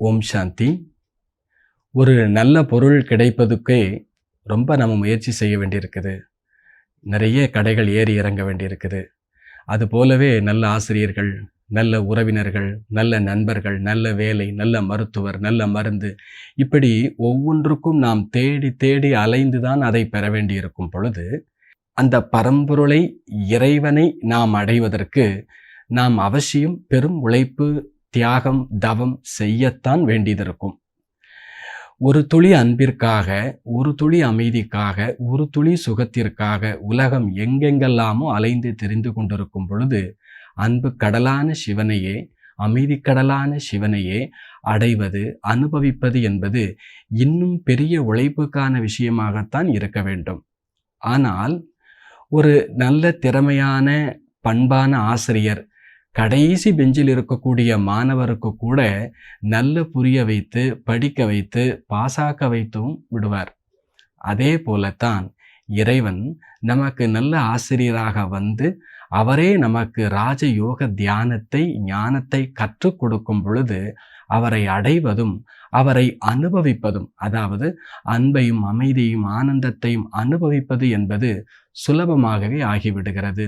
ஓம் சாந்தி. ஒரு நல்ல பொருள் கிடைப்பதுக்கே ரொம்ப நம்ம முயற்சி செய்ய வேண்டியிருக்குது. நிறைய கடைகள் ஏறி இறங்க வேண்டியிருக்குது. அது போலவே நல்ல ஆசிரியர்கள் நல்ல உறவினர்கள் நல்ல நண்பர்கள் நல்ல வேலை நல்ல மருத்துவர் நல்ல மருந்து இப்படி ஒவ்வொன்றுக்கும் நாம் தேடி தேடி அலைந்து தான் அதை பெற வேண்டியிருக்கும் பொழுது அந்த பரம்பொருளை இறைவனை நாம் அடைவதற்கு நாம் அவசியம் பெரும் உழைப்பு தியாகம் தவம் செய்யத்தான் வேண்டியதிருக்கும். ஒரு துளி அன்பிற்காக ஒரு துளி அமைதிக்காக ஒரு துளி சுகத்திற்காக உலகம் எங்கெங்கெல்லாமோ அலைந்து தெரிந்து கொண்டிருக்கும் பொழுது அன்பு கடலான சிவனையே அமைதி கடலான சிவனையே அடைவது அனுபவிப்பது என்பது இன்னும் பெரிய உழைப்புக்கான விஷயமாகத்தான் இருக்க வேண்டும். ஆனால் ஒரு நல்ல திறமையான பண்பான ஆசிரியர் கடைசி பெஞ்சில் இருக்கக்கூடிய மாணவருக்கு கூட நல்ல புரிய வைத்து படிக்க வைத்து பாசாக்க வைத்தும் விடுவார். அதே போலத்தான் இறைவன் நமக்கு நல்ல ஆசிரியராக வந்து அவரே நமக்கு ராஜயோக தியானத்தை ஞானத்தை கற்றுக் கொடுக்கும் பொழுது அவரை அடைவதும் அவரை அனுபவிப்பதும் அதாவது அன்பையும் அமைதியும் ஆனந்தத்தையும் அனுபவிப்பது என்பது சுலபமாகவே ஆகிவிடுகிறது.